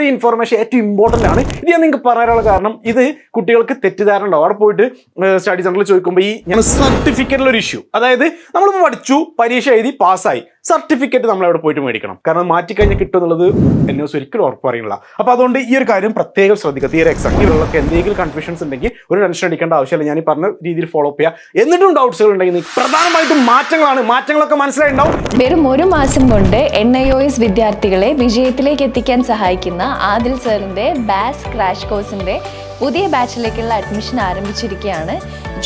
ഈ ഇൻഫർമേഷൻ ഏറ്റവും ഇമ്പോർട്ടന്റ് ആണ്. ഇത് ഞാൻ നിങ്ങൾക്ക് പറയാനുള്ള കാരണം ഇത് കുട്ടികൾക്ക് തെറ്റിദ്ധാരണ ഉണ്ടാവും അവിടെ പോയിട്ട് സ്റ്റഡി സെന്ററിൽ ചോദിക്കുമ്പോൾ ഈ സർട്ടിഫിക്കറ്റിലൊരു ഇഷ്യൂ അതായത് നമ്മളിപ്പോൾ പഠിച്ചു പരീക്ഷ എഴുതി പാസ്സായി സർട്ടിഫിക്കറ്റ് നമ്മൾ അവിടെ പോയിട്ട് മേടിക്കണം? കാരണം മാറ്റിക്കഴിഞ്ഞാൽ കിട്ടും എന്നുള്ളത് എന്നെ ഒരിക്കലും ഉറപ്പ് അപ്പോൾ അതുകൊണ്ട് ഈ ഒരു കാര്യം പ്രത്യേകം ശ്രദ്ധിക്കുക. ഈ ഒരു എക്സാം ഇതിലൊക്കെ എന്തെങ്കിലും കൺഫ്യൂഷൻസ് ഉണ്ടെങ്കിൽ ഒരു ടെൻഷൻ അടിക്കേണ്ട ആവശ്യമില്ല. ഞാൻ ഈ പറഞ്ഞ രീതിയിൽ ഫോളോ അപ്പ് ചെയ്യുക എന്നിട്ടും ഡൗട്ട്സുകൾ ഉണ്ടെങ്കിൽ പ്രധാനമായിട്ടും മാറ്റങ്ങളാണ്. മാറ്റങ്ങളൊക്കെ മനസ്സിലായിട്ടുണ്ടാവും. വെറും ഒരു മാസം കൊണ്ട് എൻ ഐ ഒ എസ് വിദ്യാർത്ഥികളെ വിജയത്തിലേക്ക് എത്തിക്കാൻ സഹായിക്കുന്ന ആദിൽ സാറിന്റെ ബാസ് ക്രാഷ് കോഴ്സിന്റെ പുതിയ ബാച്ചിലേക്കുള്ള അഡ്മിഷൻ ആരംഭിച്ചിരിക്കുകയാണ്.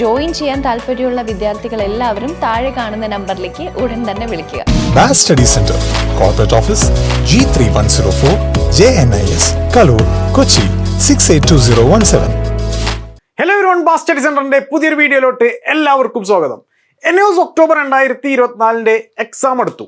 ജോയിൻ ചെയ്യാൻ താല്പര്യമുള്ള വിദ്യാർത്ഥികൾ എല്ലാവരും താഴെ കാണുന്ന നമ്പറിലേക്ക് ഉടൻ തന്നെ വിളിക്കുക. Bass Study Center, Corporate Office, G3104, two zero one 682017. Hello everyone bass study സെന്ററിന്റെ പുതിയൊരു വീഡിയോയിലോട്ട് എല്ലാവർക്കും സ്വാഗതം. എൻ എസ് ഒക്ടോബർ രണ്ടായിരത്തി ഇരുപത്തിനാലിന്റെ എക്സാം എടുത്തു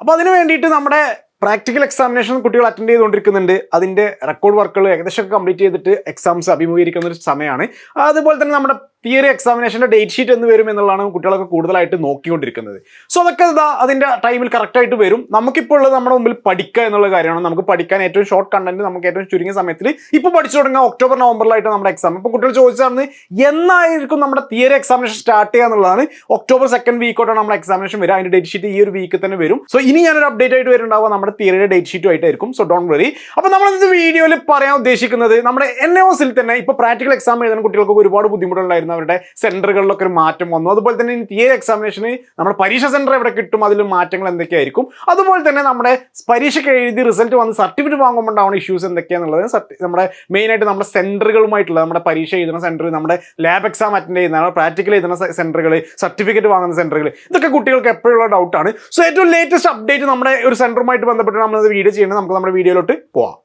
അപ്പോൾ അതിനു വേണ്ടിയിട്ട് നമ്മുടെ പ്രാക്ടിക്കൽ എക്സാമിനേഷൻ കുട്ടികൾ അറ്റൻഡ് ചെയ്തുകൊണ്ടിരിക്കുന്നുണ്ട്. അതിന്റെ റെക്കോർഡ് വർക്കുകൾ ഏകദേശം കംപ്ലീറ്റ് ചെയ്തിട്ട് എക്സാംസ് അഭിമുഖീകരിക്കുന്ന ഒരു സമയമാണ്. അതുപോലെ തന്നെ നമ്മുടെ തിയറി എക്സാമിനേഷന്റെ ഡേറ്റ് ഷീറ്റ് എന്ന് വരും എന്നുള്ളതാണ് കുട്ടികളൊക്കെ കൂടുതലായിട്ട് നോക്കിക്കൊണ്ടിരിക്കുന്നത്. സോ അതൊക്കെ ഇതാ അതിന്റെ ടൈമിൽ കറക്റ്റായിട്ട് വരും. നമുക്കിപ്പോൾ ഉള്ളത് നമ്മുടെ മുമ്പിൽ പഠിക്കുക എന്നുള്ള കാര്യമാണ്. നമുക്ക് പഠിക്കാൻ ഏറ്റവും ഷോർട്ട് കണ്ടന്റ് നമുക്ക് ഏറ്റവും ചുരുങ്ങിയ സമയത്തിൽ ഇപ്പോൾ പഠിച്ചു തുടങ്ങുക ഒക്ടോബർ നവംബറിലായിട്ട് നമ്മുടെ എക്സാം ഇപ്പോൾ കുട്ടികൾ ചോദിച്ചാണ് എന്നായിരിക്കും നമ്മുടെ തിയറി എക്സാമിനേഷൻ സ്റ്റാർട്ട് ചെയ്യുക എന്നുള്ളതാണ്. ഒക്ടോബർ സെക്കൻഡ് വീക്കോട്ടാണ് നമ്മുടെ എക്സാമിനേഷൻ വരിക. അതിന്റെ ഡേറ്റ് ഷീറ്റ് ഈ ഒരു വീക്കിൽ തന്നെ വരും. സോ ഇനി ഞാനൊരു അപ്ഡേറ്റ് ആയിട്ട് വരുന്നുണ്ടാവുക. നമ്മുടെ തിയറിയുടെ ഡേറ്റ് ഷീറ്റും ആയിട്ടായിരിക്കും. സോ ഡോണ്ട് വറി അപ്പോൾ നമ്മൾ ഇത് വീഡിയോയിൽ പറയാൻ ഉദ്ദേശിക്കുന്നത് നമ്മുടെ എൻ എസിൽ തന്നെ ഇപ്പോൾ പ്രാക്ടിക്കൽ എക്സാം എഴുതുന്ന കുട്ടികൾക്ക് ഒരുപാട് ബുദ്ധിമുട്ടുണ്ടായിരുന്നു അവരുടെ സെന്ററുകളിലൊക്കെ ഒരു മാറ്റം വന്നു. അതുപോലെ തന്നെ തിയറി എക്സാമിനേഷന് നമ്മുടെ പരീക്ഷ സെന്റർ എവിടെ കിട്ടും? അതിൽ മാറ്റങ്ങൾ എന്തൊക്കെയായിരിക്കും? അതുപോലെ തന്നെ നമ്മുടെ പരീക്ഷയ്ക്ക് എഴുതി റിസൾട്ട് വന്ന് സർട്ടിഫിക്കറ്റ് വാങ്ങുമ്പോൾ ഉണ്ടാവുന്ന ഇഷ്യൂസ് എന്തൊക്കെയാണെന്നുള്ളത് നമ്മുടെ മെയിനായിട്ട് നമ്മുടെ സെന്ററുകളുമായിട്ടുള്ള നമ്മുടെ പരീക്ഷ എഴുതുന്ന സെന്റർ നമ്മുടെ ലാബ് എക്സാം അറ്റൻഡ് ചെയ്യുന്ന പ്രാക്ടിക്കൽ എഴുതുന്ന സെന്ററുകൾ സർട്ടിഫിക്കറ്റ് വാങ്ങുന്ന സെന്ററുകൾ ഇതൊക്കെ കുട്ടികൾക്ക് എപ്പോഴുള്ള ഡൗട്ടാണ് സോ ഏറ്റവും ലേറ്റസ്റ്റ് അപ്ഡേറ്റ് നമ്മുടെ ഒരു സെന്ററുമായിട്ട് ബന്ധപ്പെട്ട് നമ്മൾ വീഡിയോ ചെയ്യുന്നത് നമുക്ക് നമ്മുടെ വീഡിയോയിലോട്ട് പോവാം.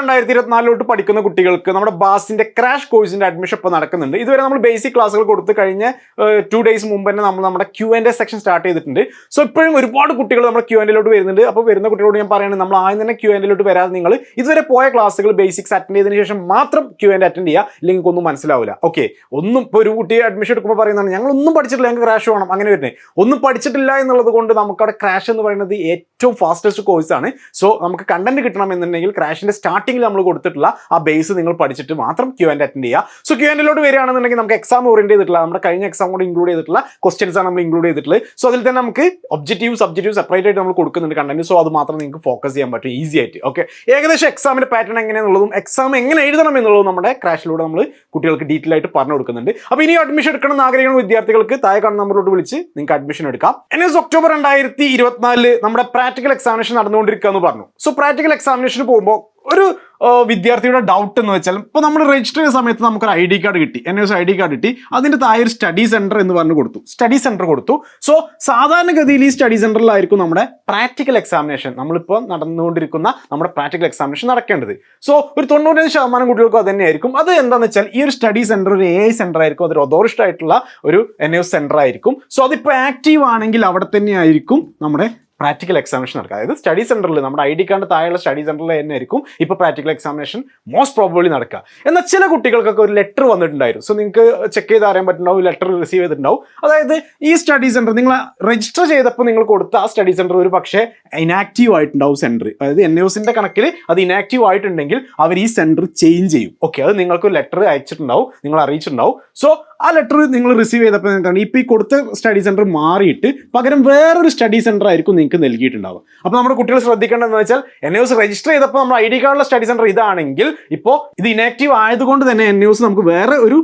രണ്ടായിരത്തി ഇരുപത്തിനാലിലോട്ട് പഠിക്കുന്ന കുട്ടികൾക്ക് നമ്മുടെ ബാസിന്റെ ക്രാഷ് കോഴ്സിന്റെ അഡ്മിഷൻ ഇപ്പോൾ നടക്കുന്നുണ്ട്. ഇതുവരെ നമ്മൾ ബേസിക് ക്ലാസ്സുകൾ കൊടുത്ത് കഴിഞ്ഞ ടു ഡേയ്സ് മുമ്പ് തന്നെ നമ്മൾ നമ്മുടെ ക്യു എന്റെ സെക്ഷൻ സ്റ്റാർട്ട് ചെയ്തിട്ടുണ്ട്. സോ ഇപ്പോഴും ഒരുപാട് കുട്ടികൾ നമ്മുടെ ക്യു എന്റെലോട്ട് വരുന്നുണ്ട്. അപ്പോൾ വരുന്ന കുട്ടികളോട് ഞാൻ പറയുന്നത് നമ്മൾ ആദ്യം തന്നെ ക്യു എന്റെലോട്ട് വരാതെ നിങ്ങൾ ഇതുവരെ പോയ ക്ലാസ്സുകൾ ബേസിക്സ് അറ്റൻഡ് ചെയ്തതിന് ശേഷം മാത്രം ക്യു എന്റെ അറ്റൻഡ് ചെയ്യുക. ഇല്ലെങ്കിൽ ഒന്നും മനസ്സിലാവില്ല. ഓക്കെ ഒന്നും ഇപ്പോൾ ഒരു കുട്ടിയെ അഡ്മിഷൻ എടുക്കുമ്പോൾ പറയുന്നതാണ് ഞങ്ങൾ ഒന്നും പഠിച്ചിട്ടില്ല ഞങ്ങൾക്ക് ക്രാഷ് വേണം. അങ്ങനെ വരുന്നത്. ഒന്നും പഠിച്ചിട്ടില്ല എന്നുള്ളത് കൊണ്ട് നമുക്കവിടെ ക്രാഷ് എന്ന് പറയുന്നത് ഏറ്റവും ഫാസ്റ്റസ്റ്റ് കോഴ്സാണ് സോ നമുക്ക് കണ്ടന്റ് കിട്ടണം എന്നുണ്ടെങ്കിൽ ക്രാഷിന്റെ സ്റ്റാർട്ടിങ്ങിൽ നമ്മൾ കൊടുത്തിട്ടുള്ള ആ ബേസ് നിങ്ങൾ പഠിച്ചിട്ട് മാത്രം ക്യു ആൻഡ് അറ്റൻഡ് ചെയ്യുക. സോ ക്യു ആൻഡിലോട്ട് വരികയാണെന്നുണ്ടെങ്കിൽ നമുക്ക് എക്സാം ഓറിയന്റ് ചെയ്തിട്ടുള്ള നമ്മുടെ കഴിഞ്ഞ എക്സാം കൂടെ ഇൻക്ലൂഡ് ചെയ്തിട്ടുള്ള ക്വസ്റ്റ്യൻസ് ആണ് നമ്മൾ ഇൻക്ലൂഡ് ചെയ്തിട്ടുള്ളത്. സോ അതിൽ തന്നെ നമുക്ക് ഒബ്ജക്റ്റീവ് സബ്ജക്റ്റീവ് സെപ്പറേറ്റ് ആയിട്ട് നമ്മൾ കൊടുക്കുന്നുണ്ട് കണ്ടന്റ് സോ അത് മാത്രം നിങ്ങൾക്ക് ഫോക്കസ് ചെയ്യാൻ പറ്റും ഈസി ആയിട്ട്. ഓക്കെ ഏകദേശം എക്സാമിന്റെ പാറ്റേൺ എങ്ങനെയാണെന്നുള്ളതും എക്സാം എങ്ങനെ എഴുതണം എന്നുള്ളതും നമ്മുടെ ക്രാഷിലൂടെ നമ്മൾ കുട്ടികൾക്ക് ഡീറ്റെയിൽ ആയിട്ട് പറഞ്ഞു കൊടുക്കുന്നുണ്ട്. അപ്പോൾ ഇനി അഡ്മിഷൻ എടുക്കണം എന്ന് ആഗ്രഹിക്കുന്ന വിദ്യാർത്ഥികൾക്ക് താഴെ കാണുന്ന നമ്പറിലോട്ട് വിളിച്ച് നിങ്ങൾക്ക് അഡ്മിഷൻ എടുക്കാം. എസ് ഒക്ടോബർ രണ്ടായിരത്തി ഇരുപത്തിനാലിൽ നമ്മുടെ പ്രാക്ടിക്കൽ എക്സാമിനേഷൻ നടന്നുകൊണ്ടിരിക്കുക എന്ന് പറഞ്ഞു സോ പ്രാക്ടിക്കൽ എക്സാമിനേഷന് പോകുമ്പോൾ ഒരു വിദ്യാർത്ഥിയുടെ ഡൗട്ട് എന്ന് വെച്ചാൽ ഇപ്പോൾ നമ്മൾ രജിസ്റ്റർ ചെയ്ത സമയത്ത് നമുക്കൊരു ഐ ഡി കാർഡ് കിട്ടി N S I D card കിട്ടി അതിന്റെ താഴെ ഒരു സ്റ്റഡി സെന്റർ എന്ന് പറഞ്ഞു കൊടുത്തു. സ്റ്റഡി സെന്റർ കൊടുത്തു. സോ സാധാരണഗതിയിൽ ഈ സ്റ്റഡി സെന്ററിലായിരിക്കും നമ്മുടെ പ്രാക്ടിക്കൽ എക്സാമിനേഷൻ നമ്മളിപ്പോൾ നടന്നുകൊണ്ടിരിക്കുന്ന നമ്മുടെ പ്രാക്ടിക്കൽ എക്സാമിനേഷൻ നടക്കേണ്ടത്. സോ ഒരു തൊണ്ണൂറ്റഞ്ച് ശതമാനം കുട്ടികൾക്കും അത് തന്നെയായിരിക്കും. അത് എന്താണെന്ന് വെച്ചാൽ ഈ ഒരു സ്റ്റഡി സെന്റർ ഒരു എ ഐ സെന്റർ ആയിരിക്കും അതൊരു അതോറിസ്റ്റ് ആയിട്ടുള്ള ഒരു എൻ എസ് സെന്റർ ആയിരിക്കും. സോ അതിപ്പോൾ ആക്റ്റീവ് ആണെങ്കിൽ അവിടെ തന്നെ ആയിരിക്കും നമ്മുടെ പ്രാക്ടിക്കൽ എക്സാമിനേഷൻ നടക്കുക. അതായത് സ്റ്റഡി സെന്ററിൽ നമ്മുടെ ഐ ഡി കാർഡ് താഴെയുള്ള സ്റ്റഡി സെന്ററിൽ തന്നെ ആയിരിക്കും ഇപ്പോൾ പ്രാക്ടിക്കൽ എക്സാമിനേഷൻ മോസ്റ്റ് പ്രോബബ്ലി നടക്കുക. എന്നാൽ ചില കുട്ടികൾക്കൊക്കെ ഒരു ലെറ്റർ വന്നിട്ടുണ്ടായിരുന്നു. സോ നിങ്ങൾക്ക് ചെക്ക് ചെയ്ത് അറിയാൻ പറ്റുന്നുണ്ടാവും ലെറ്റർ റിസീവ് ചെയ്തിട്ടുണ്ടാവും. അതായത് ഈ സ്റ്റഡി സെന്റർ നിങ്ങൾ രജിസ്റ്റർ ചെയ്തപ്പോൾ നിങ്ങൾ കൊടുത്ത ആ സ്റ്റഡി സെന്റർ ഒരു പക്ഷേ ഇനാക്റ്റീവ് ആയിട്ടുണ്ടാവും സെന്റർ അതായത് എൻ എസിന്റെ കണക്കിൽ അത് ഇനാക്റ്റീവ് ആയിട്ടുണ്ടെങ്കിൽ അവർ ഈ സെന്റർ ചേഞ്ച് ചെയ്യും. ഓക്കെ അത് നിങ്ങൾക്ക് ലെറ്റർ അയച്ചിട്ടുണ്ടാവും നിങ്ങൾ അറിയിച്ചിട്ടുണ്ടാവും. സോ ആ ലെറ്റർ നിങ്ങൾ റിസീവ് ചെയ്തപ്പോൾ എന്താണ് ഇപ്പോൾ ഈ കൊടുത്ത സ്റ്റഡി സെന്റർ മാറിയിട്ട് പകരം വേറൊരു സ്റ്റഡി സെന്റർ ആയിരിക്കും നിങ്ങൾക്ക് നൽകിയിട്ടുണ്ടാവുക. അപ്പോൾ നമ്മുടെ കുട്ടികൾ ശ്രദ്ധിക്കേണ്ടതെന്ന് വെച്ചാൽ എൻ യൂസ് രജിസ്റ്റർ ചെയ്തപ്പോൾ നമ്മൾ ഐ ഡി കാർഡിലെ സ്റ്റഡി സെന്റർ ഇതാണെങ്കിൽ ഇപ്പോൾ ഇത് ഇനാക്റ്റീവ് ആയതുകൊണ്ട് തന്നെ എൻ യൂസ് നമുക്ക് വേറെ ഒരു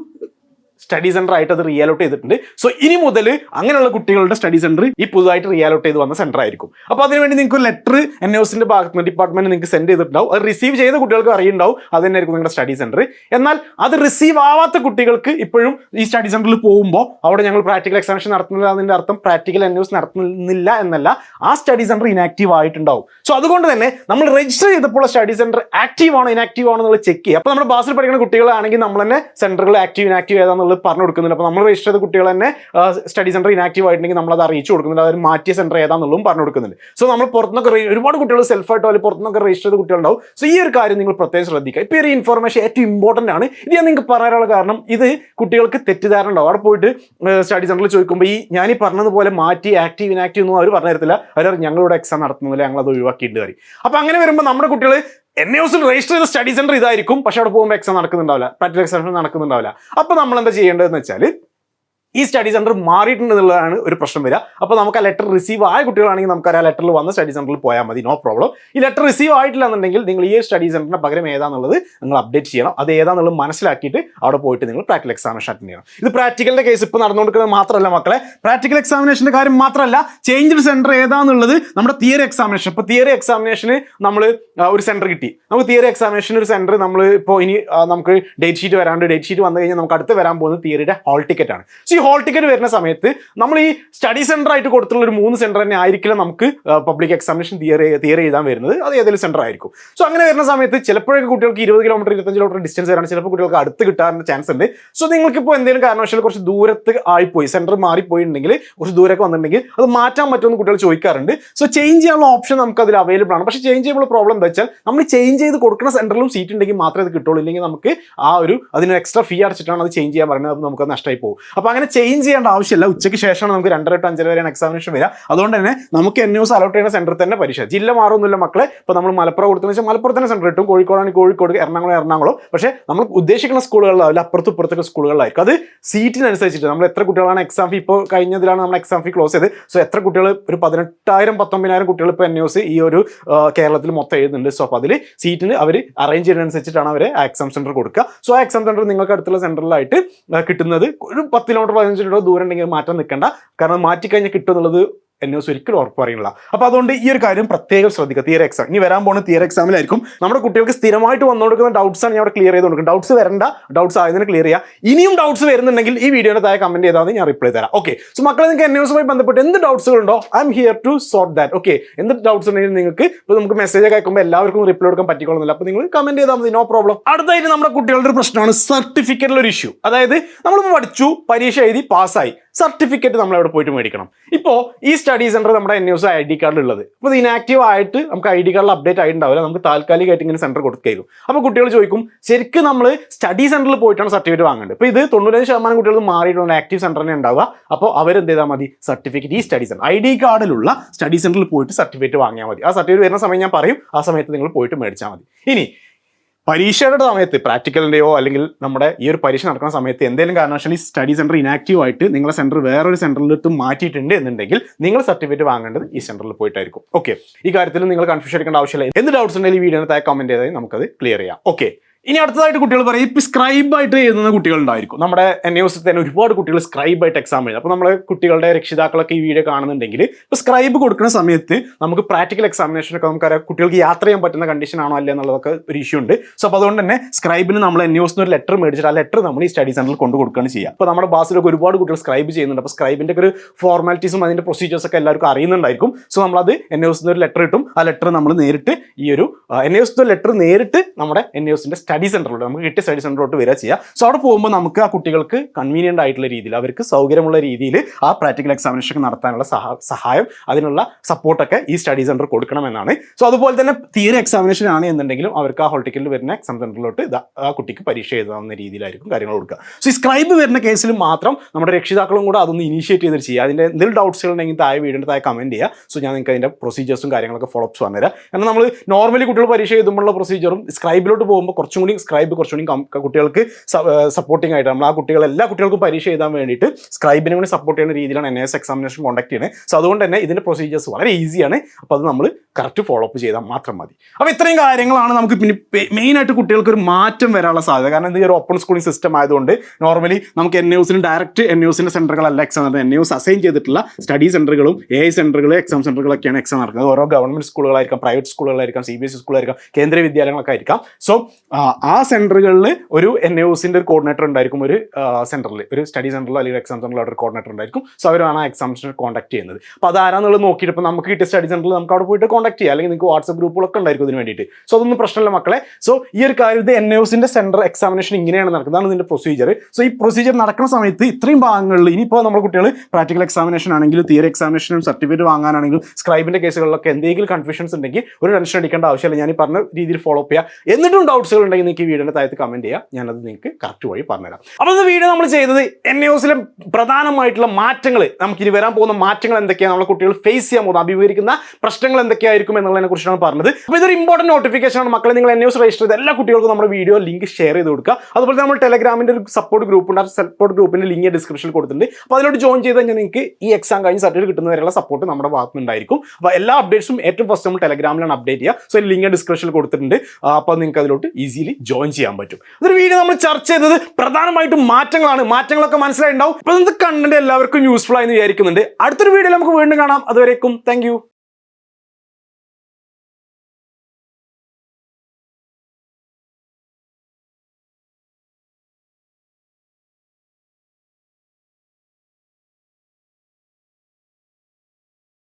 സ്റ്റഡി സെന്റർ ആയിട്ട് അത് റിയാലോട്ട് ചെയ്തിട്ടുണ്ട്. സോ ഇനി മുതൽ അങ്ങനെയുള്ള കുട്ടികളുടെ സ്റ്റഡി സെന്റർ ഈ പുതുതായിട്ട് റിയാലോട്ട് ചെയ്ത് വന്ന സെന്റർ ആയിരിക്കും. അപ്പോൾ അതിനുവേണ്ടി നിങ്ങൾക്ക് ലെറ്റർ എൻ എസിന്റെ ഭാഗത്ത് നിന്ന് ഡിപ്പാർട്ട്മെന്റ് നിങ്ങൾക്ക് സെൻഡ് ചെയ്തിട്ടുണ്ടാവും. അത് റിസീവ് ചെയ്ത കുട്ടികൾക്ക് അറിയുണ്ടാവും. അത് തന്നെയായിരിക്കും നിങ്ങളുടെ സ്റ്റഡി സെന്റർ എന്നാൽ അത് റിസീവ് ആവാത്ത കുട്ടികൾക്ക് ഇപ്പോഴും ഈ സ്റ്റഡി സെന്ററിൽ പോകുമ്പോൾ അവിടെ ഞങ്ങൾ പ്രാക്ടിക്കൽ എക്സാമിനേഷൻ നടത്തുന്നില്ല അതിന്റെ അർത്ഥം പ്രാക്ടിക്കൽ എൻ നടത്തുന്നില്ല എന്നല്ല. ആ സ്റ്റഡി സെന്റർ ഇനാക്റ്റീവ് ആയിട്ടുണ്ടാവും. സോ അതുകൊണ്ട് തന്നെ നമ്മൾ രജിസ്റ്റർ ചെയ്തപ്പോൾ സ്റ്റഡി സെന്റർ ആക്റ്റീവ് ആണോ ഇനാക്റ്റീവ് ആണോ എന്നുള്ളത് ചെക്ക് ചെയ്യുക. അപ്പോൾ നമ്മുടെ ബാസിൽ പഠിക്കുന്ന കുട്ടികളാണെങ്കിൽ നമ്മൾ തന്നെ സെന്ററുകൾ ആക്റ്റീവ് ഇനാക്റ്റീവ് ഏതാണെന്നുള്ളത് എന്നുള്ളത് പറഞ്ഞു കൊടുക്കുന്നുണ്ട്. അപ്പോൾ നമ്മൾ രജിസ്റ്റർ ചെയ്ത കുട്ടികൾ തന്നെ സ്റ്റഡി സെന്റർ ഇനാക്റ്റീവ് ആയിട്ടുണ്ടെങ്കിൽ നമ്മൾ അത് അറിയിച്ചു കൊടുക്കുന്നുണ്ട്. അതായത് മാറ്റിയ സെന്റർ ഏതാണെന്നുള്ളതും പറഞ്ഞു കൊടുക്കുന്നുണ്ട്. സോ നമ്മൾ പുറത്തുനിന്നൊക്കെ ഒരുപാട് കുട്ടികൾ സെൽഫായിട്ടോ അല്ലെങ്കിൽ പുറത്തുനിന്നൊക്കെ രജിസ്റ്റർ ചെയ്ത കുട്ടികളുണ്ടാവും. സോ ഈ ഒരു കാര്യം നിങ്ങൾ പ്രത്യേകം ശ്രദ്ധിക്കുക. ഇപ്പോൾ ഈ ഇൻഫോർമേഷൻ ഏറ്റവും ഇമ്പോർട്ടന്റ് ആണ്. ഇത് ഞാൻ നിങ്ങൾക്ക് പറയാനുള്ള കാരണം ഇത് കുട്ടികൾക്ക് തെറ്റിദ്ധാരണ ഉണ്ടാവും. അവിടെ പോയിട്ട് സ്റ്റഡി സെന്ററിൽ ചോദിക്കുമ്പോൾ ഈ ഞാൻ ഈ പറഞ്ഞതുപോലെ മാറ്റി ആക്റ്റീവ് ഇനാക്റ്റീവ് ഒന്നും അവർ പറഞ്ഞു തരത്തില്ല. അവർ ഞങ്ങളുടെ എക്സാം നടത്തുന്നില്ല ഞങ്ങൾ അത് ഒഴിവാക്കിയിട്ട് കാര്യം അപ്പോൾ അങ്ങനെ വരുമ്പോൾ നമ്മുടെ കുട്ടികൾ എൻ എസിൽ രജിസ്റ്റർ ചെയ്ത സ്റ്റഡി സെന്റർ ഇതായിരിക്കും. പക്ഷെ അവിടെ പോകുമ്പോൾ എക്സാം നടക്കുന്നുണ്ടാവില്ല. പ്രാക്ടിക്കൽ എക്സാം നടക്കുന്നുണ്ടാവില്ല. അപ്പൊ നമ്മൾ എന്താ ചെയ്യേണ്ടതെന്ന് വെച്ചാൽ ഈ സ്റ്റഡി സെന്റർ മാറിയിട്ടുണ്ട് എന്നുള്ളതാണ് ഒരു പ്രശ്നം വരിക. അപ്പോൾ നമുക്ക് ആ ലെറ്റർ റിസീവ് ആയ കുട്ടികളാണെങ്കിൽ നമുക്ക് ആ ലെറ്ററിൽ വന്ന സ്റ്റഡി സെന്ററിൽ പോയാൽ മതി നോ പ്രോബ്ലം ഈ ലെറ്റർ റിസീവ് ആയിട്ടില്ല എന്നുണ്ടെങ്കിൽ നിങ്ങൾ ഈ സ്റ്റഡി സെന്ററിന് പകരം ഏതാന്നുള്ളത് നിങ്ങൾ അപ്ഡേറ്റ് ചെയ്യണം. അത് ഏതാണെന്നുള്ളത് മനസ്സിലാക്കിയിട്ട് അവിടെ പോയിട്ട് നിങ്ങൾ പ്രാക്ടിക്കൽ എക്സാമിനേഷൻ അറ്റൻഡ് ചെയ്യണം. ഇത് പ്രാക്ടിക്കലിന്റെ കേസ് ഇപ്പോൾ നടന്നുകൊണ്ടിരിക്കുന്നത് മാത്രമല്ല മക്കളെ. പ്രാക്ടിക്കൽ എക്സാമിനേഷന്റെ കാര്യം മാത്രമല്ല ചേഞ്ച് സെന്റർ ഏതാന്നുള്ളത് നമ്മുടെ തിയറി എക്സാമിനേഷൻ ഇപ്പോൾ തിയറി എക്സാമിനേഷന് നമ്മൾ ഒരു സെന്റർ കിട്ടി. നമുക്ക് തിയറി എക്സാമിനേഷൻ ഒരു സെന്റർ നമ്മൾ ഇപ്പോൾ ഇനി നമുക്ക് ഡേറ്റ് ഷീറ്റ് വരാണ്ട്. ഡേറ്റ് ഷീറ്റ് വന്നു കഴിഞ്ഞാൽ നമുക്ക് അടുത്ത് വരാൻ പോകുന്നത് തിയറിയുടെ ഹോൾ ടിക്കറ്റ് ആണ്. സോ ഹോൾ ടിക്കറ്റ് വരുന്ന സമയത്ത് നമ്മൾ ഈ സ്റ്റഡി സെന്റർ ആയിട്ട് കൊടുത്തുള്ള ഒരു മൂന്ന് സെന്റർ തന്നെ ആയിരിക്കില്ല നമുക്ക് പബ്ലിക് എക്സാമിനേഷൻ തിയറി തിയറി എഴുതാൻ വരുന്നത്. അത് ഏതെങ്കിലും സെന്റർ ആയിരിക്കും. സോ അങ്ങനെ വരുന്ന സമയത്ത് ചിലപ്പോഴൊക്കെ കുട്ടികൾക്ക് ഇരുപത് കിലോമീറ്റർ ഇരുപത്തഞ്ച് കിലോമീറ്റർ ഡിസ്റ്റൻസ് വരാണ്. ചിലപ്പോൾ കുട്ടികൾക്ക് അടുത്ത് കിട്ടാൻ ചാൻസ് ഉണ്ട്. സോ നിങ്ങൾക്ക് ഇപ്പോൾ എന്തെങ്കിലും കാരണവശാൽ കുറച്ച് ദൂരത്ത് ആയിപ്പോയി സെന്റർ മാറിപ്പോയിട്ടുണ്ടെങ്കിൽ കുറച്ച് ദൂരമൊക്കെ വന്നിട്ടുണ്ടെങ്കിൽ അത് മാറ്റാൻ പറ്റുമെന്ന് കുട്ടികൾ ചോദിക്കാറുണ്ട്. സോ ചേഞ്ച് ചെയ്യാനുള്ള ഓപ്ഷൻ നമുക്ക് അതിൽ അവൈലബിൾ ആണ്. പക്ഷേ ചേഞ്ച് ചെയ്യുമ്പോൾ പ്രോബ്ലം എന്താ വെച്ചാൽ നമ്മൾ ചേഞ്ച് ചെയ്ത് കൊടുക്കുന്ന സെന്ററിലും സീറ്റ് ഉണ്ടെങ്കിൽ മാത്രമേ അത് കിട്ടുള്ളൂ ഇല്ലെങ്കിൽ നമുക്ക് ആ ഒരു അതിന് എക്സ്ട്രാ ഫീ അടച്ചിട്ടാണ് അത് ചേഞ്ച് ചെയ്യാൻ പറയുന്നത്. അത് നമുക്ക് നഷ്ടമായി പോകും. അപ്പോൾ അങ്ങനെ ചേഞ്ച് ചെയ്യേണ്ട ആവശ്യമില്ല. ഉച്ചയ്ക്ക് ശേഷമാണ് നമുക്ക് രണ്ടര ടു അഞ്ചര വരെയാണ് എക്സാമിനേഷൻ വരിക. അതുകൊണ്ട് തന്നെ നമുക്ക് എൻ ന്യൂസ് അലോട്ട് ചെയ്യുന്ന സെന്ററിൽ തന്നെ പരീക്ഷ. ജില്ല മാറുന്നില്ല മക്കളെ. ഇപ്പോൾ നമ്മൾ മലപ്പുറം കൊടുത്തെന്ന് വെച്ചാൽ മലപ്പുറത്ത് തന്നെ സെന്റർ കിട്ടും കോഴിക്കോടാണെങ്കിൽ കോഴിക്കോട് എറണാകുളം എറണാകുളം. പക്ഷേ നമ്മൾ ഉദ്ദേശിക്കുന്ന സ്കൂളുകളിലാവില്ല അപ്പുറത്തും ഇപ്പുറത്തൊക്കെ സ്കൂളുകളിലായിരിക്കും. അത് സീറ്റിനനുസരിച്ചിട്ട് നമ്മൾ എത്ര കുട്ടികളാണ് എക്സാം ഫീ ഇപ്പോൾ കഴിഞ്ഞതിലാണ് നമ്മൾ എക്സാം ഫീ ക്ലോസ് ചെയ്ത് സോ എത്ര കുട്ടികൾ ഒരു പതിനെട്ടായിരം പത്തൊമ്പതിനായിരം കുട്ടികൾ ഇപ്പോൾ എൻ ന്യൂസ് ഈ ഒരു കേരളത്തിൽ മൊത്തം എഴുതുന്നുണ്ട്. സോ അപ്പോൾ അതിൽ സീറ്റിന് അവർ അറേഞ്ച് ചെയ്യുന്നതനുസരിച്ചിട്ടാണ് അവർ എക്സാം സെന്റർ കൊടുക്കുക. സോ ആ എക്സാം സെന്റർ നിങ്ങൾക്ക് അടുത്തുള്ള സെന്ററിലായിട്ട് കിട്ടുന്നത് ഒരു പത്ത് കിലോമീറ്റർ പതിനഞ്ച് രൂപ ദൂരം ഉണ്ടെങ്കിൽ മാറ്റാൻ നിൽക്കണ്ട. കാരണം മാറ്റിക്കഴിഞ്ഞാൽ കിട്ടും എന്നുള്ളത് ന്യൂസ് ഒരിക്കലും ഉറപ്പ് പറയുന്നില്ല. അപ്പോൾ അതുകൊണ്ട് ഈ ഒരു കാര്യം പ്രത്യേകം ശ്രദ്ധിക്കുക. തിയറി എക്സാം ഇനി വരാൻ പോകുന്ന തിയറി എക്സാമിലായിരിക്കും നമ്മുടെ കുട്ടികൾക്ക് സ്ഥിരമായിട്ട് വന്നുകൊടുക്കുന്ന ഡൗട്ട്സ് ആണ് ഞാൻ അവിടെ ക്ലിയർ ചെയ്ത് കൊടുക്കുന്നത്. ഡൗട്ട്സ് വരണ്ട. ഡൗട്ട്സ് ആയതിന് ക്ലിയർ ചെയ്യുക ഇനിയും ഡൗട്ട്സ് വരുന്നുണ്ടെങ്കിൽ ഈ വീഡിയോയുടെ താഴെ കമന്റ് ചെയ്താൽ ഞാൻ റിപ്ലൈ തരാം. ഓക്കെ സോ മക്കളെ നിങ്ങൾക്ക് എന്നെ ന്യൂസുമായി ബന്ധപ്പെട്ട് എന്ത് ഡൗട്ട്സുകൾ ഉണ്ടോ I am here to sort that okay എന്ത് ഡൗട്ട്സ് ഉണ്ടെങ്കിലും നിങ്ങൾക്ക് ഇപ്പോൾ നമുക്ക് മെസ്സേജ് ഒക്കെ അയക്കുമ്പോൾ എല്ലാവർക്കും റിപ്ലൈ കൊടുക്കാൻ പറ്റിക്കൊള്ളുന്നില്ല അപ്പോൾ നിങ്ങൾ കമന്റ് ചെയ്താൽ മതി. നോ പ്രോബ്ലം അടുത്തായിട്ട് നമ്മുടെ കുട്ടികളുടെ ഒരു പ്രശ്നമാണ് സർട്ടിഫിക്കറ്റിൽ ഒരു ഇഷ്യൂ അതായത് നമ്മൾ പഠിച്ചു പരീക്ഷ എഴുതി പാസ്സായി സർട്ടിഫിക്കറ്റ് നമ്മൾ അവിടെ പോയിട്ട് മേടിക്കണം. ഇപ്പോൾ ഈ സ്റ്റഡി സെന്റർ നമ്മുടെ എൻ ന്യൂസ് ഐ ഡി കാർഡിൽ ഉള്ളത്. അപ്പോൾ ഇത് ഇനാക്റ്റീവ് ആയിട്ട് നമുക്ക് ഐ ഡി കാർഡിൽ അപ്ഡേറ്റ് ആയിട്ടുണ്ടാവില്ല. നമുക്ക് താൽക്കാലികമായിട്ട് ഇങ്ങനെ സെന്റർ കൊടുത്തേക്കും. അപ്പോൾ കുട്ടികൾ ചോദിക്കും ശരിക്കും നമ്മൾ സ്റ്റഡി സെന്ററിൽ പോയിട്ടാണ് സർട്ടിഫിക്കറ്റ് വാങ്ങേണ്ടത്? ഇപ്പോൾ ഇത് തൊണ്ണൂറ്റഞ്ച് ശതമാനം കുട്ടികൾ മാറിയിട്ടുണ്ട് ആക്റ്റീവ് സെന്റർ തന്നെ ഉണ്ടാവുക. അപ്പോൾ അവരെന്ത് ചെയ്താൽ മതി? സർട്ടിഫിക്കറ്റ് ഈ സ്റ്റഡി സെന്റർ ഐ ഡി കാർഡിലുള്ള സ്റ്റഡി സെന്ററിൽ പോയിട്ട് സർട്ടിഫിക്കറ്റ് വാങ്ങിയാൽ മതി. ആ സർട്ടിഫിക്കറ്റ് വരുന്ന സമയം ഞാൻ പറയും ആ സമയത്ത് നിങ്ങൾ പോയിട്ട് മേടിച്ചാൽ മതി. ഇനി പരീക്ഷയുടെ സമയത്ത് പ്രാക്ടിക്കലിന്റെയോ അല്ലെങ്കിൽ നമ്മുടെ ഈ ഒരു പരീക്ഷ നടക്കുന്ന സമയത്ത് എന്തെങ്കിലും കാരണവശാൽ ഈ സ്റ്റഡി സെന്റർ ഇനാക്റ്റീവ് ആയിട്ട് നിങ്ങളെ സെന്റർ വേറൊരു സെന്ററിലിട്ട് മാറ്റിയിട്ടുണ്ട് എന്നുണ്ടെങ്കിൽ നിങ്ങൾ സർട്ടിഫിക്കറ്റ് വാങ്ങേണ്ടത് ഈ സെന്ററിൽ പോയിട്ടായിരിക്കും. ഓക്കെ ഈ കാര്യത്തിൽ നിങ്ങൾ കൺഫ്യൂഷൻ എടുക്കേണ്ട ആവശ്യമില്ല. എന്ത് ഡൗട്ട്സ് ഉണ്ടെങ്കിൽ ഈ വീഡിയോയുടെ താഴെ കമന്റ് ചെയ്താൽ നമുക്കത് ക്ലിയർ ചെയ്യാം. ഓക്കെ ഇനി അടുത്തതായിട്ട് കുട്ടികൾ പറയും ഇപ്പം സ്ക്രൈബ് ആയിട്ട് എഴുതുന്ന കുട്ടികളുണ്ടായിരിക്കും. നമ്മുടെ എൻ യൂസിൽ തന്നെ ഒരുപാട് കുട്ടികൾ സ്ക്രൈബ് ആയിട്ട് എക്സാം എഴുതും. അപ്പോൾ നമ്മളെ കുട്ടികളുടെ രക്ഷിതാക്കളൊക്കെ ഈ വീഡിയോ കാണുന്നുണ്ടെങ്കിൽ ഇപ്പോൾ സ്ക്രൈബ് കൊടുക്കുന്ന സമയത്ത് നമുക്ക് പ്രാക്ടിക്കൽ എക്സാമിനേഷനൊക്കെ നമുക്കറിയാം കുട്ടികൾക്ക് യാത്ര ചെയ്യാൻ പറ്റുന്ന കണ്ടീഷൻ ആണോ അല്ലേ എന്നുള്ളതൊക്കെ ഒരു ഇഷ്യൂ ഉണ്ട്. സോ അപ്പോൾ അതുകൊണ്ട് തന്നെ സ്ക്രൈബിന് നമ്മൾ എൻ യൂസിന് ഒരു ലെറ്റർ മേടിച്ചിട്ട് ആ ലെറ്റർ നമ്മൾ ഈ സ്റ്റഡി സെന്ററിൽ കൊണ്ടു കൊടുക്കുകയാണ് ചെയ്യുക. അപ്പോൾ നമ്മുടെ ബാസിലൊക്കെ ഒരുപാട് കുട്ടികൾ സ്ക്രൈബ് ചെയ്യുന്നുണ്ട്. അപ്പോൾ സ്ക്രൈബിന്റെ ഒരു ഫോർമാലിറ്റീസും അതിന്റെ പ്രൊസീജിയേഴ്സ് ഒക്കെ എല്ലാവർക്കും അറിയുന്നുണ്ടായിരിക്കും. സോ നമ്മൾ അത് എൻ യൂസിന് ഒരു ലെറ്റർ കിട്ടും ആ ലെറ്റർ നമ്മൾ നേരിട്ട് ഈ ഒരു എൻ യൂസിന്റെ ലെറ്റർ നേരിട്ട് നമ്മുടെ എൻ യൂസിന്റെ സ്റ്റഡി സെന്ററിലോട്ട് നമുക്ക് കിട്ടിയ സ്റ്റഡി സെന്ററിലോട്ട് വരിക ചെയ്യുക സോ അവിടെ പോകുമ്പോൾ നമുക്ക് ആ കുട്ടികൾക്ക് കൺവീനിയന്റ് ആയിട്ടുള്ള രീതിയിൽ അവർക്ക് സൗകര്യമുള്ള രീതിയിൽ ആ പ്രാക്ടിക്കൽ എക്സാമിനേഷൻ നടത്താനുള്ള സഹായം അതിനുള്ള സപ്പോർട്ടൊക്കെ ഈ സ്റ്റഡി സെന്റർ കൊടുക്കണമെന്നാണ്. സോ അതുപോലെ തന്നെ തിയറി എക്സാമിനേഷൻ ആണ് എന്നുണ്ടെങ്കിലും അവർക്ക് ആ ഹോൾ വരുന്ന എക്സാം സെന്ററിലോട്ട് ആ കുട്ടിക്ക് പരീക്ഷ എഴുതാവുന്ന രീതിയിലായിരിക്കും കാര്യങ്ങൾ കൊടുക്കുക. സോ ഈ സ്ക്രൈബ് വരുന്ന കേസിൽ മാത്രം നമ്മുടെ രക്ഷിതാക്കളും കൂടെ അതൊന്ന് ഇനീഷ്യേറ്റ് ചെയ്തിട്ട് ചെയ്യുക. അതിന്റെ എന്തെങ്കിലും ഡൗട്ട്സുകൾ ഉണ്ടെങ്കിൽ താഴെ വീടിന്റെ താഴെ കമന്റ് ചെയ്യുക. സോ ഞാൻ നിങ്ങൾക്ക് അതിന്റെ പ്രൊസീജിയേഴ്സും കാര്യങ്ങളൊക്കെ ഫോളോ അപ്സ് പറഞ്ഞുതരാം. കാരണം നമ്മൾ നോർമലി കുട്ടികൾ പരീക്ഷ എഴുതുമ്പോഴുള്ള പ്രൊസീജിയറും സ്ക്രൈബിലോട്ട് പോകുമ്പോൾ കുറച്ചും കൂടി സ്ക്രൈബ് കുറച്ചുകൂടി കുട്ടികൾക്ക് സപ്പോർട്ടിംഗ് ആയിട്ട് നമ്മൾ ആ കുട്ടികൾ എല്ലാ കുട്ടികൾക്കും പരീക്ഷ എഴുതാൻ വേണ്ടിയിട്ട് സ്ക്രൈബിനെ കൂടി സപ്പോർട്ട് ചെയ്യുന്ന രീതിയിലാണ് എൻ എസ് എക്സാമിനേഷൻ കോൺടാക്ട് ചെയ്യുന്നത്. സോ അതുകൊണ്ട് തന്നെ ഇതിന്റെ പ്രൊസീജിയേഴ്സ് വളരെ ഈസിയാണ് അപ്പോൾ അത് നമ്മൾ കറക്റ്റ് ഫോളോ അപ്പ് ചെയ്താൽ മാത്രം മതി. അപ്പോൾ ഇത്രയും കാര്യങ്ങളാണ് നമുക്ക് പിന്നെ മെയിൻ ആയിട്ട് കുട്ടികൾക്ക് ഒരു മാറ്റം വരാനുള്ള സാധ്യത. കാരണം ഇത് ഒരു ഓപ്പൺ സ്കൂളിംഗ് സിസ്റ്റം ആയതുകൊണ്ട് നോർമലി നമുക്ക് എൻ ന്യൂസിന് ഡയറക്റ്റ് എൻ ന്യൂസിന്റെ സെന്ററുകളല്ല എക്സാം നടത്തുന്നത്. എൻ ന്യൂസ് അസൈൻ ചെയ്തിട്ടുള്ള സ്റ്റഡി സെന്ററുകളും എ ഐ സെന്ററുകൾ എക്സാം സെന്ററുകളൊക്കെയാണ് എക്സാം നടക്കുന്നത്. ഓരോ ഗവൺമെന്റ് സ്കൂളുകളായിരിക്കാം പ്രൈവറ്റ് സ്കൂളുകളായിരിക്കാം സി ബി എസ് ഇ സ്കൂളായിരിക്കാം കേന്ദ്ര വിദ്യാലയങ്ങളൊക്കെ ആയിരിക്കാം. സോ ആ സെന്ററുകളിൽ ഒരു എൻ എസിന്റെ ഒരു കോർഡിനേറ്റർ ഉണ്ടായിരിക്കും ഒരു സെന്ററിൽ ഒരു സ്റ്റഡി സെന്ററിലോ അല്ലെങ്കിൽ എക്സാം സെന്ററിലോ ഒരു കോർഡിനേറ്റർ ഉണ്ടായിരിക്കും. സോ അവരാണ് ആ എക്സാമിനെ കോൺടാക്ട് ചെയ്യുന്നത്. അപ്പോൾ അതാരാന്നുള്ളത് നോക്കിയിട്ട് ഇപ്പോൾ നമുക്ക് കിട്ടിയ സ്റ്റഡി സെന്ററിൽ നമുക്ക് അവിടെ പോയിട്ട് കോൺടാക്ട് ചെയ്യാം. അല്ലെങ്കിൽ നിങ്ങൾക്ക് വാട്സപ്പ് ഗ്രൂപ്പുകളൊക്കെ ഉണ്ടായിരിക്കും ഇതിന് വേണ്ടിയിട്ട്. സോ അതൊന്നും പ്രശ്നമില്ല മക്കളെ. സോ ഈ ഒരു കാര്യത്തിൽ എൻ ഒസിന്റെ സെന്റർ എക്സാമിനേഷൻ ഇങ്ങനെയാണ് നടക്കുന്നത്. അതാണ് ഇതിന്റെ പ്രൊസീജിയർ സോ ഈ പ്രൊസീജിയർ നടക്കുന്ന സമയത്ത് ഇത്രയും ഭാഗങ്ങളിൽ ഇനിയിപ്പോൾ നമ്മുടെ കുട്ടികൾ പ്രാക്ടിക്കൽ എക്സാമിനേഷൻ ആണെങ്കിലും തിയറി എക്സാമിനേഷനും സർട്ടിഫിക്കറ്റ് വാങ്ങാനാണെങ്കിലും സ്ക്രൈബിന്റെ കേസുകളിലൊക്കെ എന്തെങ്കിലും കൺഫ്യൂഷൻസ് ഉണ്ടെങ്കിൽ ഒരു ടെൻഷൻ അടിക്കേണ്ട ആവശ്യമില്ല. ഞാൻ ഈ പറഞ്ഞ രീതിയിൽ ഫോളോ അപ്പ് ചെയ്യുക എന്നിട്ടും ഡൗട്ട്സുകൾ ഉണ്ടെങ്കിൽ നിങ്ങൾക്ക് ഈ വീഡിയോയുടെ താഴത്ത് കമന്റ് ചെയ്യാം. ഞാനത് നിങ്ങൾക്ക് കറക്റ്റ് വഴി പറഞ്ഞുതരാം. അപ്പോൾ ഇത് വീഡിയോ നമ്മൾ ചെയ്തത് എൻ ന്യൂസിലെ പ്രധാനമായിട്ടുള്ള മാറ്റങ്ങൾ നമുക്ക് ഇനി വരാൻ പോകുന്ന മാറ്റങ്ങൾ എന്തൊക്കെയാണ് നമ്മളെ കുട്ടികൾ ഫേസ് ചെയ്യാൻ പോകുന്നത് അഭിമുഖീകരിക്കുന്ന പ്രശ്നങ്ങൾ എന്തൊക്കെയായിരിക്കും എന്നുള്ളതിനെ കുറിച്ചാണ് പറഞ്ഞത്. അപ്പോൾ ഇതൊരു ഇമ്പോർട്ടന്റ് നോട്ടിഫിക്കേഷൻ ആണ്. മക്കളെ നിങ്ങൾ എൻ ന്യൂസ് രജിസ്റ്റർ ചെയ്ത എല്ലാ കുട്ടികൾക്കും നമ്മുടെ വീഡിയോ ലിങ്ക് ഷെയർ ചെയ്ത് കൊടുക്കുക. അതുപോലെ നമ്മൾ ടെലഗ്രാമിന്റെ ഒരു സപ്പോർട്ട് ഗ്രൂപ്പ് ഉണ്ട്. ആ സപ്പോർട്ട് ഗ്രൂപ്പിന്റെ ലിങ്ക് ഡിസ്ക്രിപ്ഷനിൽ കൊടുത്തിട്ടുണ്ട്. അപ്പോൾ അതിലോട്ട് ജോയിൻ ചെയ്ത് കഴിഞ്ഞാൽ നിങ്ങൾക്ക് ഈ എക്സാം കഴിഞ്ഞ് സർട്ടിഫിക്കറ്റ് കിട്ടുന്നവരെയുള്ള സപ്പോർട്ട് നമ്മുടെ ഭാഗത്ത് ഉണ്ടായിരിക്കും. അപ്പോൾ എല്ലാ അപ്ഡേറ്റ്സും ഏറ്റവും ഫസ്റ്റ് നമ്മൾ ടെലഗ്രാമിലാണ് അപ്ഡേറ്റ് ചെയ്യുക. സോ ലിങ്ക് ഡിസ്ക്രിപ്ഷനിൽ കൊടുത്തിട്ടുണ്ട്. അപ്പോൾ നിങ്ങൾക്ക് അതിലോട്ട് ഈസിലി ജോയിൻ ചെയ്യാൻ പറ്റും. അതൊരു വീഡിയോ നമ്മൾ ചർച്ച ചെയ്തത് പ്രധാനമായിട്ടും മാറ്റങ്ങളാണ്. മാറ്റങ്ങളൊക്കെ മനസ്സിലായിട്ടുണ്ടാവും. അപ്പോൾ ഇന്നത്തെ കണ്ടന്റ് എല്ലാവർക്കും യൂസ്ഫുൾ ആയി എന്ന് വിചാരിക്കുന്നുണ്ട്. അടുത്തൊരു വീഡിയോയിൽ നമുക്ക് വീണ്ടും കാണാം. അതുവരേക്കും താങ്ക്